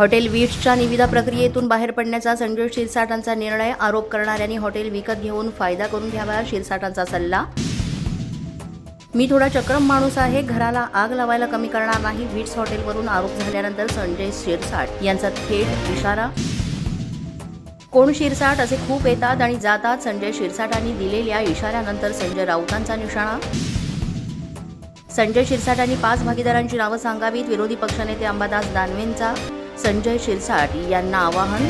Hotel वीट्सच्या निविदा प्रक्रियेतून बाहेर पडण्याचा संजय शिरसाटांचा निर्णय आरोप करणाऱ्यांनी हॉटेल विकत घेऊन फायदा करून घ्यावा शिरसाटांचा सल्ला. मी थोडा चक्रम माणूस आहे घराला आग लावायला कमी करणार नाही वीट्स हॉटेलवरून आरोप झाल्यानंतर संजय शिरसाट यांचा थेट इशारा. कोण शिरसाट असे खूप येतात आणि जातात संजय शिरसाटांनी दिलेल्या इशाऱ्यानंतर संजय राऊतांचा निशाणा. संजय शिरसाटांनी पाच भागीदारांची नावं सांगावीत विरोधी पक्षनेते अंबादास दानवेंचा. संजय शिरसाट यांना आवाहन.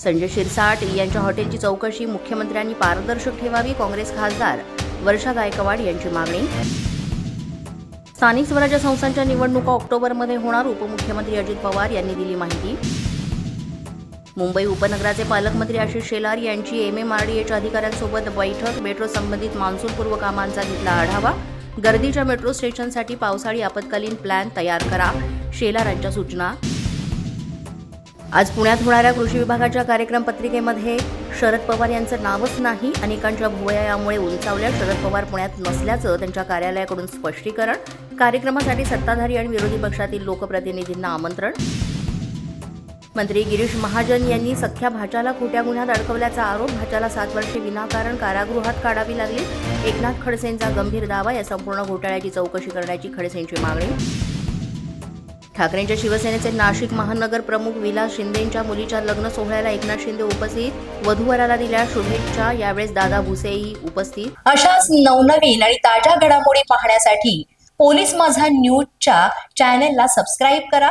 संजय शिरसाट यांच्या हॉटेलची चौकशी मुख्यमंत्र्यांनी पारदर्शक ठेवावी काँग्रेस खासदार वर्षा गायकवाड यांची मागणी. स्थानिक स्वराज्य संस्थांच्या निवडणुका ऑक्टोबरमध्ये होणार उपमुख्यमंत्री अजित पवार यांनी दिली माहिती. मुंबई उपनगराचे पालकमंत्री आशिष शेलार यांची एम एम आर डी एच्या अधिकाऱ्यांसोबत बैठक मेट्रो संबंधित मान्सूनपूर्व कामांचा घेतला आढावा. गर्दीच्या मेट्रो स्टेशनसाठी पावसाळी आपत्कालीन प्लॅन तयार करा. शेलारांच्या सूचना. आज पुण्यात होणाऱ्या कृषी विभागाच्या कार्यक्रम पत्रिकेमध्ये शरद पवार यांचं नावच नाही. अनेकांच्या भुवया यामुळे उंचावल्या शरद पवार पुण्यात नसल्याचं त्यांच्या कार्यालयाकडून स्पष्टीकरण. कार्यक्रमासाठी सत्ताधारी आणि विरोधी पक्षातील लोकप्रतिनिधींना आमंत्रण. मंत्री गिरीश महाजन यांनी सख्या भाच्याला खोट्या गुन्ह्यात अडकवल्याचा आरोप भाच्याला सात वर्षे विनाकारण कारागृहात काढावी लागली. एकनाथ खडसेंचा गंभीर दावा या संपूर्ण घोटाळ्याची चौकशी करण्याची खडसेंची मागणी. ठाकरेंच्या शिवसेनेचे नाशिक महानगर प्रमुख विलास शिंदेंच्या मुलीच्या लग्न सोहळ्याला एकनाथ शिंदे उपस्थित. वधूवराला दिल्या शुभेच्छा यावेळेस दादा भुसेही उपस्थित. अशाच नवनवीन आणि ताज्या घडामोडी पाहण्यासाठी पोलीस माझा न्यूजच्या चॅनेलला सबस्क्राईब करा.